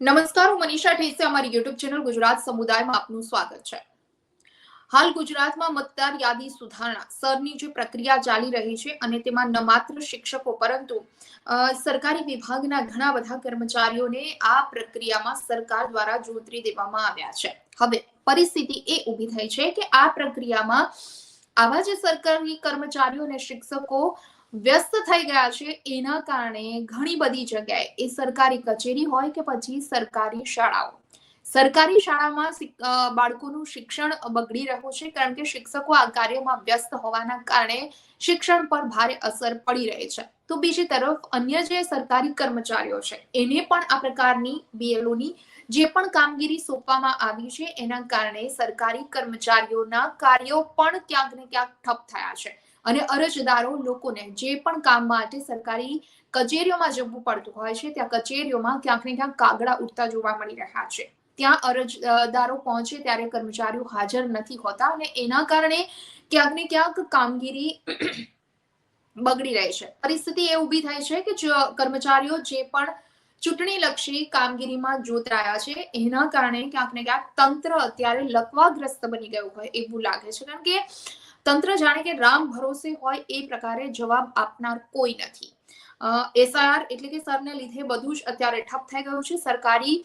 નમસ્કાર, હું મનીષા ઠેસે અમારી યુટ્યુબ ચેનલ ગુજરાત સમુદાયમાં આપનું સ્વાગત છે. હાલ ગુજરાતમાં મતદાર યાદી સુધારણા, સરની જે પ્રક્રિયા ચાલી રહી છે અને તેમાં ન માત્ર શિક્ષકો, પરંતુ સરકારી વિભાગના ઘણા બધા કર્મચારીઓને આ પ્રક્રિયામાં સરકાર દ્વારા જોતરી દેવામાં આવ્યા છે. હવે, પરિસ્થિતિ એ ઊભી થઈ છે કે આ પ્રક્રિયામાં આવા જે સરકારી કર્મચારીઓ અને શિક્ષકો વ્યસ્ત થઈ ગયા છે. એના કારણે ઘણી બધી જગ્યાએ એ સરકારી કચેરી હોય કે પછી સરકારી શાળાઓ. સરકારી શાળામાં બાળકોનું શિક્ષણ બગડી રહ્યું છે કારણ કે શિક્ષકો આ કાર્યમાં વ્યસ્ત હોવાના કારણે શિક્ષણ પર ભારે અસર પડી રહી છે. તો બીજી તરફ અન્ય જે સરકારી કર્મચારીઓ છે, એને પણ આ પ્રકારની બીએલઓની જે પણ કામગીરી સોંપવામાં આવી છે, એના કારણે સરકારી કર્મચારીઓના કાર્યો પણ ક્યાંક ને ક્યાંક ઠપ થયા છે. અને અરજદારો લોકોને જે પણ કામ માટે સરકારી કચેરીઓમાં જવું પડતું હોય છે, ત્યાં કચેરીઓમાં ક્યાંક ને ક્યાંક કાગડા ઉડતા જોવા મળી રહ્યા છે. ત્યાં અરજદારો પહોંચે ત્યારે કર્મચારીઓ હાજર નથી હોતા અને એના કારણે ક્યાંક ને ક્યાંક કામગીરી બગડી રહી છે. પરિસ્થિતિ એ ઊભી થાય છે કે કર્મચારીઓ જે પણ ચૂંટણી લક્ષી કામગીરીમાં જોતરાયા છે. એના કારણે ક્યાંક ને ક્યાંક તંત્ર અત્યારે લકવાગ્રસ્ત બની ગયું હોય એવું લાગે છે. કારણ કે તંત્ર જાણે કે રામ ભરોસે હોય એ પ્રકારે જવાબ આપનાર કોઈ નથી. એસઆર એટલે કે સરને લીધે બધું જ અત્યારે ઠપ થઈ ગયું છે. સરકારી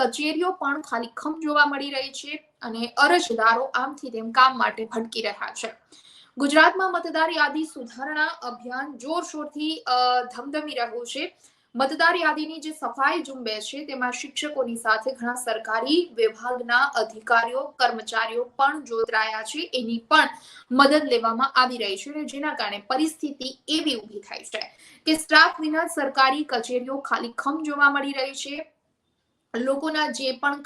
કચેરીઓ પણ ખાલી ખમ જોવા મળી રહી છે અને અરજદારો આમથી તેમ કામ માટે ભટકી રહ્યા છે. ગુજરાતમાં મતદાર યાદી સુધારણા અભિયાન જોરશોરથી ધમધમી રહ્યું છે. મતદાર યાદીની જે સફાઈ ઝુંબેશ છે, તેમાં શિક્ષકોની સાથે ઘણા સરકારી વિભાગના અધિકારીઓ, કર્મચારીઓ પણ જોતરાયા છે. એની પણ મદદ લેવામાં આવી રહી છે અને જેના કારણે પરિસ્થિતિ એવી ઊભી થાય છે કે સ્ટાફ વિના સરકારી કચેરીઓ ખાલી ખમ જોવા મળી રહી છે. લોકોના જે પણ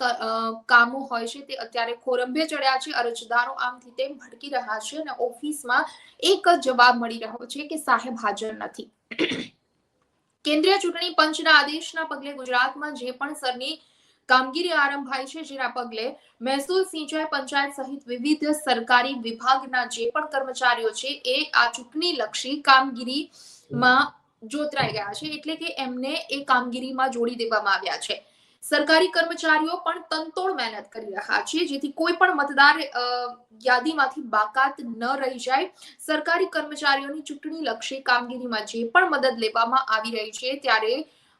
કામો હોય છે તે અત્યારે ખોરંભે ચડ્યા છે. અરજદારો આમથી તેમ ભટકી રહ્યા છે અને ઓફિસમાં એક જ જવાબ મળી રહ્યો છે કે સાહેબ હાજર નથી. કેન્દ્રીય ચૂંટણી પંચના આદેશના પગલે ગુજરાતમાં જે પણ સરની કામગીરી આરંભાઈ છે, જેના પગલે મહેસૂલ સિંચાઈ પંચાયત સહિત વિવિધ સરકારી વિભાગના જે પણ કર્મચારીઓ છે, એ આ ચૂંટણી લક્ષી કામગીરીમાં જોતરાઈ ગયા છે, એટલે કે એમને એ કામગીરીમાં જોડી દેવામાં આવ્યા છે. સરકારી કર્મચારીઓ પણ તનતોડ મહેનત કરી રહ્યા છે, જેથી કોઈ પણ મતદાર યાદીમાંથી બાકાત ન રહી જાય. સરકારી કર્મચારીઓની ચૂંટણી લક્ષી કામગીરીમાં જે પણ મદદ લેવામાં આવી રહી છે, ત્યારે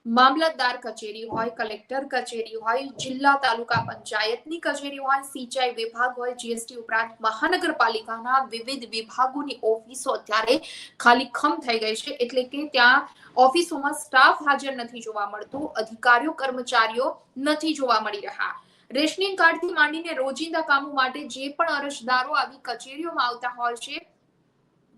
મામલતદાર કચેરી હોય, કલેક્ટર કચેરી હોય, જિલ્લા તાલુકા પંચાયતની કચેરી હોય, સિંચાઈ વિભાગ હોય, જીએસટી ઉપરાંત મહાનગરપાલિકાના વિવિધ વિભાગોની ઓફિસો અત્યારે ખાલી ખમ થઈ ગઈ છે. એટલે કે ત્યાં ઓફિસોમાં સ્ટાફ હાજર નથી જોવા મળતું, અધિકારીઓ, કર્મચારીઓ નથી જોવા મળી રહ્યા. રેશનિંગ કાર્ડથી માંડીને રોજિંદા કામો માટે જે પણ અરજદારો આવી કચેરીઓમાં આવતા હોય છે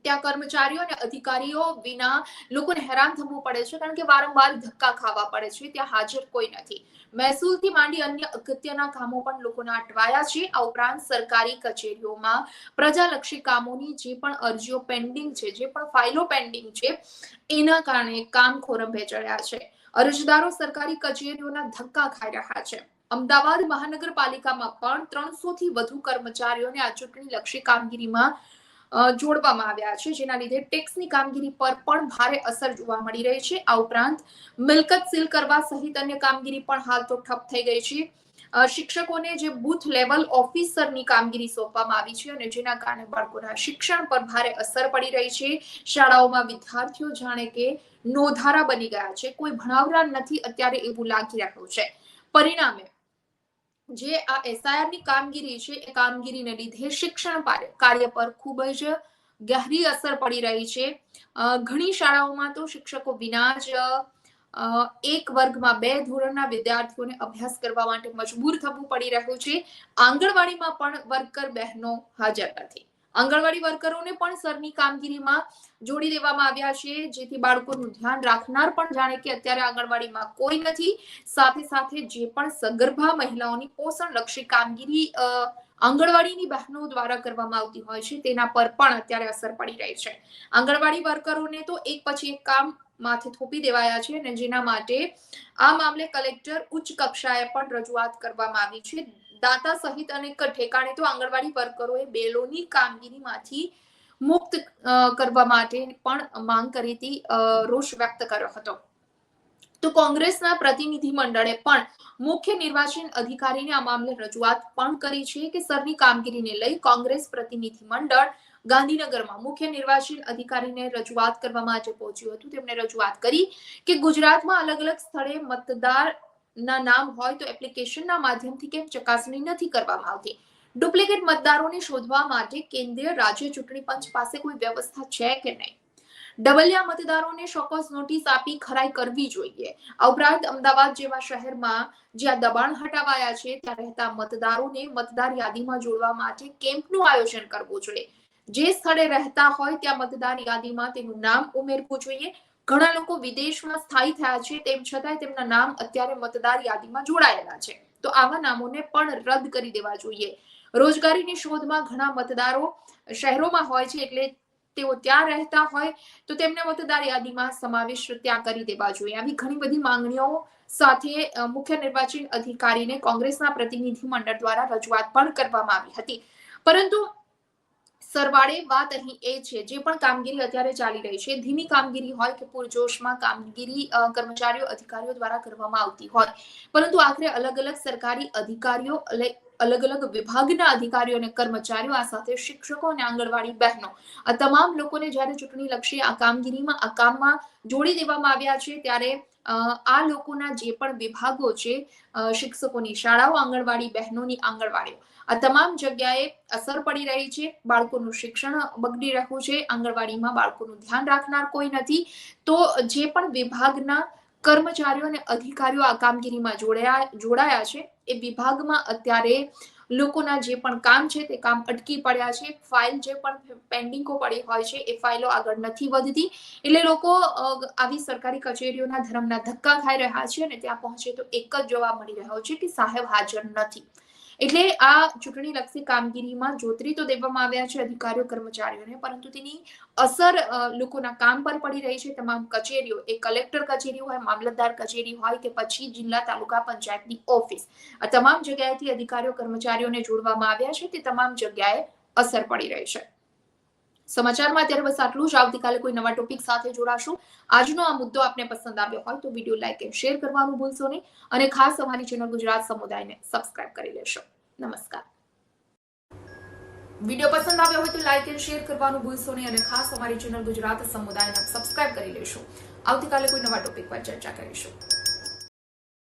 ત્યાં કર્મચારીઓ અને અધિકારીઓ વિના લોકોને હેરાન થવું પડે છે, કારણ કે વારંવાર ધક્કા ખાવા પડે છે, ત્યાં હાજર કોઈ નથી. મહેસૂલથી માંડી અન્ય અગત્યના કામો પણ લોકોના અટવાયા છે. આ ઉપરાંત સરકારી કચેરીઓમાં પ્રજાલક્ષી કામોની જે પણ અરજીઓ પેન્ડિંગ છે, જે પણ ફાઇલો પેન્ડિંગ છે, એના કારણે કામ ખોરંભે ચડ્યા છે. અરજદારો સરકારી કચેરીઓના ધક્કા ખાઈ રહ્યા છે. અમદાવાદ મહાનગરપાલિકામાં પણ ત્રણસો થી વધુ કર્મચારીઓને આ ચૂંટણી લક્ષી કામગીરીમાં જોડવામાં આવ્યા છે, જેના લીધે ટેક્સની કામગીરી પર પણ ભારે અસર જોવા મળી રહી છે. આ ઉપરાંત મિલકત સીલ કરવા સહિત અન્ય કામગીરી પણ હાલ તો ઠપ થઈ ગઈ છે. શિક્ષકોને જે બૂથ લેવલ ઓફિસરની કામગીરી સોંપવામાં આવી છે અને જેના કારણે બાળકોના શિક્ષણ પર ભારે અસર પડી રહી છે. શાળાઓમાં વિદ્યાર્થીઓ જાણે કે નોધારા બની ગયા છે. કોઈ ભણાવરા નથી અત્યારે એવું લાગી રહ્યું છે. પરિણામે જે આ એસઆઈઆરની કામગીરી છે, એ કામગીરીને લીધે શિક્ષણ કાર્ય પર ખૂબ જ ગહેરી અસર પડી રહી છે. ઘણી શાળાઓમાં તો શિક્ષકો વિના જ એક વર્ગમાં બે ધોરણના વિદ્યાર્થીઓને અભ્યાસ કરવા માટે મજબૂર થવું પડી રહ્યું છે. આંગણવાડીમાં પણ વર્કર બહેનો હાજર નથી. આંગણવાડી વર્કરોને પણ સરની કામગીરીમાં જોડી દેવામાં આવ્યા છે, જેથી બાળકોનું ધ્યાન રાખનાર પણ જાણે કે અત્યારે આંગણવાડીમાં કોઈ નથી. સાથે સાથે જે પણ સગર્ભા મહિલાઓની પોષણ લક્ષી કામગીરી આંગણવાડીની બહેનો દ્વારા કરવામાં આવતી હોય છે, તેના પર પણ અત્યારે અસર પડી રહી છે. આંગણવાડી વર્કરોને તો એક પછી એક કામ માથે થોપી દેવાયા છે અને જેના માટે આ મામલે કલેક્ટર ઉચ્ચ કક્ષાએ પણ રજૂઆત કરવામાં આવી છે. દાતા સહિત અનેક ઠેકાણે તો આંગણવાડી વર્કરોએ બેલોની કામગીરીમાંથી મુક્ત કરવા માટે પણ માંગ કરી રોષ વ્યક્ત કર્યો હતો. તો કોંગ્રેસના પ્રતિનિધિ મંડળે પણ મુખ્ય નિર્વાચન અધિકારીને આ મામલે રજૂઆત પણ કરી છે કે સરની કામગીરીને લઈ કોંગ્રેસ પ્રતિનિધિ મંડળ ગાંધીનગરમાં મુખ્ય નિર્વાચન અધિકારીને રજૂઆત કરવા માટે પહોંચ્યું હતું. તેમણે રજૂઆત કરી કે ગુજરાતમાં અલગ અલગ સ્થળે મતદાર ના નામ હોય તો એપ્લિકેશનના માધ્યમથી કેમ ચકાસણી નથી કરવામાં આવતી? ડુપ્લિકેટ મતદારોને શોધવા માટે કેન્દ્રીય રાજ્ય ચૂંટણી પંચ પાસે કોઈ વ્યવસ્થા છે કે નહીં? ડબલિયા મતદારોને ચોક્કસ નોટિસ આપી ખરાઈ કરવી જોઈએ. આ ઉપરાંત અમદાવાદ જેવા શહેરમાં જ્યાં દબાણ હટાવાયા છે, ત્યાં રહેતા મતદારોને મતદાર યાદીમાં જોડવા માટે કેમ્પનું આયોજન કરવું જોઈએ. જે સ્થળે રહેતા હોય ત્યાં મતદાર યાદીમાં તેનું નામ ઉમેરવું જોઈએ. ઘણા લોકો વિદેશમાં સ્થાયી થયા છે, તેમ છતાંય તેમના નામ અત્યારે મતદાર યાદીમાં જોડાયેલા છે. તો આવા નામોને પણ રદ કરી દેવા જોઈએ. રોજગારીની શોધમાં ઘણા મતદારો શહેરોમાં હોય છે, એટલે તેઓ ત્યાં રહેતા હોય, તો તેમને મતદાર યાદીમાં સમાવેશ ત્યાં કરી દેવા જોઈએ. આવી ઘણી બધી માંગણીઓ સાથે મુખ્ય નિર્વાચન અધિકારીને કોંગ્રેસના પ્રતિનિધિ મંડળ દ્વારા રજૂઆત પણ કરવામાં આવી હતી. પરંતુ સરવાળે વાત અહીં એ છે, જે પણ કામગીરી અત્યારે ચાલી રહી છે, ધીમી કામગીરી હોય કે પૂરજોશમાં કામગીરી કર્મચારીઓ અધિકારીઓ દ્વારા કરવામાં આવતી હોય, પરંતુ આખરે અલગ અલગ સરકારી અધિકારીઓ અલગ અલગ વિભાગના અધિકારીઓ અને કર્મચારીઓ, આ સાથે શિક્ષકો અને આંગણવાડી બહેનો. આ તમામ લોકોને જ્યારે ચૂંટણી લક્ષી આ કામગીરીમાં, આ કામમાં જોડી દેવામાં આવ્યા છે, ત્યારે આ લોકોના જે પણ વિભાગો છે શિક્ષકોની શાળાઓ, આંગણવાડી બહેનોની આંગણવાડીઓ. આ તમામ જગ્યાએ અસર પડી રહી છે. બાળકોનું શિક્ષણ બગડી રહ્યું છે. આંગણવાડીમાં બાળકોનું ધ્યાન રાખનાર કોઈ નથી. તો જે પણ વિભાગના કર્મચારીઓ અને અધિકારીઓ આ કામગીરીમાં જોડાયા જોડાયા છે. એ વિભાગમાં અત્યારે લોકોના જે પણ કામ છે તે કામ અટકી પડ્યા છે. ફાઇલ જે પણ પેન્ડિંગો પડી હોય છે, એ ફાઇલો આગળ નથી વધતી. એટલે લોકો આવી સરકારી કચેરીઓના ધર્મના ધક્કા ખાઈ રહ્યા છે અને ત્યાં પહોંચે તો એક જ જવાબ મળી રહ્યો છે કે સાહેબ હાજર નથી. એટલે આ ચૂંટણી લક્ષી કામગીરીમાં જોતરી તો દેવામાં આવ્યા છે અધિકારીઓ, કર્મચારીઓને, પરંતુ તેની અસર લોકોના કામ પર પડી રહી છે. તમામ કચેરીઓ, એ કલેક્ટર કચેરી હોય, મામલતદાર કચેરી હોય કે પછી જિલ્લા તાલુકા પંચાયતની ઓફિસ. આ તમામ જગ્યાએથી અધિકારીઓ, કર્મચારીઓને જોડવામાં આવ્યા છે. તે તમામ જગ્યાએ અસર પડી રહી છે. સમાચારમાં અત્યારે બસ આટલું જ. આવતીકાલે કોઈ નવા ટોપિક સાથે જોડાશું. આજનો આ મુદ્દો આપને પસંદ આવ્યો હોય તો વીડિયો લાઈક એન્ડ શેર કરવાનું ભૂલશો નહીં. અને ખાસ અમારી ચેનલ ગુજરાત સમુદાયને સબસ્ક્રાઇબ કરી લેશો. નમસ્કાર. વીડિયો પસંદ આવ્યો હોય તો લાઈક એન્ડ શેર કરવાનું ભૂલશો નહીં અને ખાસ અમારી ચેનલ ગુજરાત સમુદાયને સબસ્ક્રાઇબ કરી લેશો. આવતીકાલે કોઈ નવા ટોપિક પર ચર્ચા કરીશું.